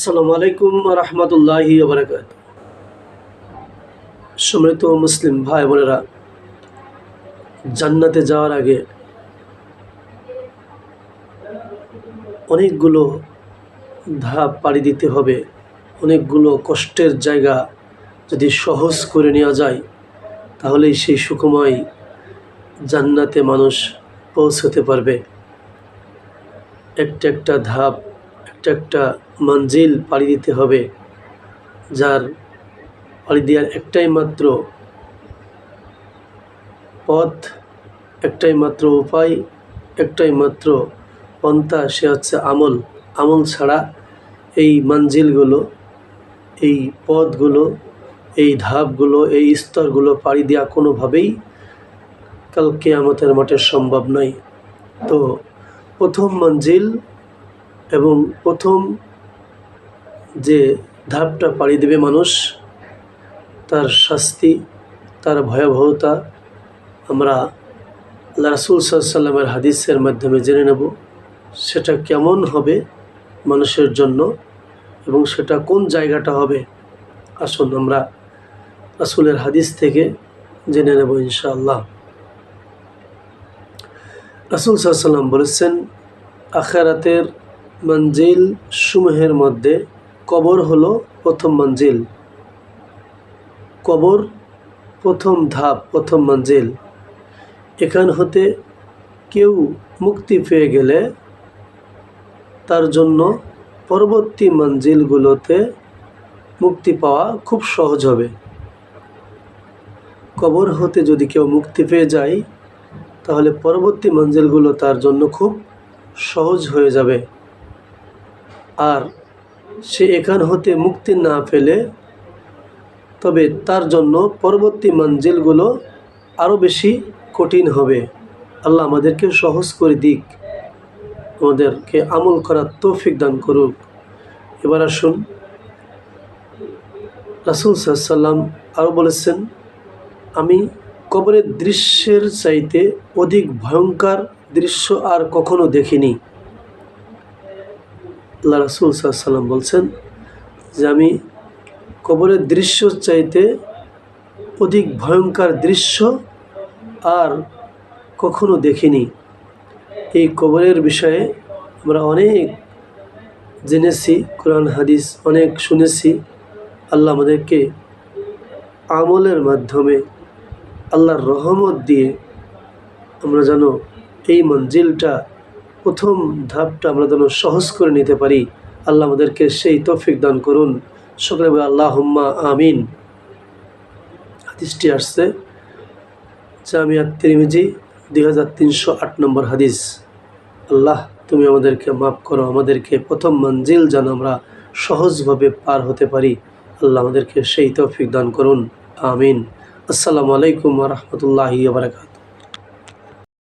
আসসালামু আলাইকুম রহমতুল্লাহি বারাকাত সম্মানিত মুসলিম ভাই বোনেরা, জান্নাতে যাওয়ার আগে অনেকগুলো ধাপ পাড়ি দিতে হবে, অনেকগুলো কষ্টের জায়গা যদি সহজ করে নেওয়া যায়, তাহলেই সেই সুখময় জান্নাতে মানুষ পৌঁছতে পারবে। একটা একটা ধাপ একটা মঞ্জিল পাড়ি দিতে হবে, যার পাড়ি দেওয়ার একটাই মাত্র পথ, একটাই মাত্র উপায়, একটাই মাত্র পন্থা, সে হচ্ছে আমল। আমল ছাড়া এই মঞ্জিলগুলো, এই পথগুলো, এই ধাপগুলো, এই স্তরগুলো পাড়ি দেওয়া কোনোভাবেই কালকে আমাদের মাঠে সম্ভব নয়। তো প্রথম মঞ্জিল এবং প্রথম যে ধাপটা পাড়ি দেবে মানুষ, তার শাস্তি, তার ভয়াবহতা আমরা আল্লাহ রাসুল সাল্লামের হাদিসের মাধ্যমে জেনে নেব, সেটা কেমন হবে মানুষের জন্য এবং সেটা কোন জায়গাটা হবে, আসুন আমরা রাসুলের হাদিস থেকে জেনে নেব ইনশাআল্লাহ। রাসুল সাল্লাম বলেছেন, আখারাতের মঞ্জিল সমূহের মধ্যে কবর হলো প্রথম মঞ্জিল। কবর প্রথম ধাপ, প্রথম মঞ্জিল। এখান হতে কেউ মুক্তি পেয়ে গেলে তার জন্য পরবর্তী মঞ্জিলগুলোতে মুক্তি পাওয়া খুব সহজ হবে। কবর হতে যদি কেউ মুক্তি পেয়ে যায়, তাহলে পরবর্তী মঞ্জিলগুলো তার জন্য খুব সহজ হয়ে যাবে। আর সে এখান হতে মুক্তি না পেলে তবে তার জন্য পরবর্তী মঞ্জিলগুলো আরও বেশি কঠিন হবে। আল্লাহ আমাদেরকে সহজ করে দিক। আমাদেরকে আমল করার তৌফিক দান করুক। এবার আসুন। রাসুল সাল্লাম আরও বলেছেন, আমি কবরের দৃশ্যের চাইতে অধিক ভয়ঙ্কর দৃশ্য আর কখনো দেখিনি। আল্লাহ রাসুল সাল্লাম বলছেন যে আমি কবরের দৃশ্য চাইতে অধিক ভয়ঙ্কর দৃশ্য আর কখনো দেখিনি। এই কবরের বিষয়ে আমরা অনেক জেনেছি, কোরআন, হাদিস অনেক শুনেছি। আল্লাহ আমাদেরকে আমলের মাধ্যমে আল্লাহর রহমত দিয়ে আমরা যেন এই মঞ্জিলটা প্রথম ধাপটা আমরা যেন সহজ করে নিতে পারি। আল্লাহ আমাদেরকে সেই তৌফিক দান করুন। সকলে আল্লাহ হুম্মা আমিন। হাদিসটি আসছে জামিয়া তিরিমিজি দুই হাজার তিনশো আট নম্বর হাদিস। আল্লাহ, তুমি আমাদেরকে মাফ করো, আমাদেরকে প্রথম মঞ্জিল যেন আমরা সহজভাবে পার হতে পারি। আল্লাহ আমাদেরকে সেই তৌফিক দান করুন। আমিন। আসসালামু আলাইকুম রহমতুল্লাহি বারকাত